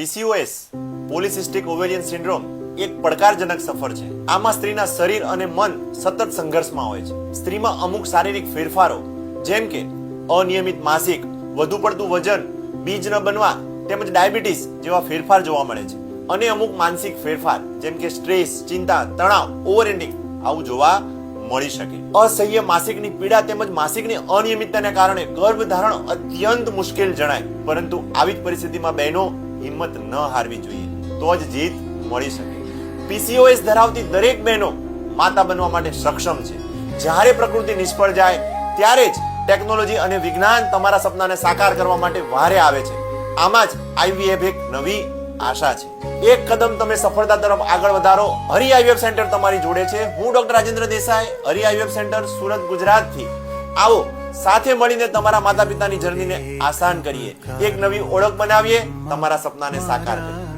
PCOS polycystic ovarian syndrome એક પડકારજનક સફર છે. આમાં સ્ત્રીના શરીર અને મન સતત સંઘર્ષમાં હોય છે. સ્ત્રીમાં અમુક શારીરિક ફેરફારો, જેમ કે અનિયમિત માસિક, વધુ પડતું વજન, બીજ ન બનવા તેમજ ડાયાબિટીસ જેવા ફેરફાર જોવા મળે છે. અને અમુક માનસિક ફેરફાર, જેમ કે સ્ટ્રેસ, ચિંતા, તણાવ ઓવર આવું જોવા મળી શકે. અસહ્ય માસિકની પીડા તેમજ માસિકની અનિયમિતતાને કારણે ગર્ભધારણ અત્યંત મુશ્કેલ જણાય. પરંતુ આવી જ પરિસ્થિતિમાં બહેનો હિંમત ન હારવી જોઈએ. તો જ જીત મળી શકે. પીસીઓએસ ધરાવતી દરેક બહેનો માતા બનવા માટે સક્ષમ છે. જ્યારે પ્રકૃતિ નિષ્ફળ જાય, ત્યારે જ ટેકનોલોજી અને વિજ્ઞાન તમારા સપનાને સાકાર કરવા માટે વારે આવે છે. આમાં જ આઈવીએફ એક નવી આશા છે. એક કદમ તમે સફળતા તરફ આગળ વધારો. હરિ આઈવીએફ સેન્ટર તમારી જોડે છે. હું doctor Rajendra Desai, Hari IVF centre Surat, ગુજરાતથી. આવો. સાથે મળીને તમારા માતા પિતાની જર્નીને આસાન કરીએ. એક નવી ઓળખ બનાવીએ, તમારા સપનાને સાકાર કરીએ.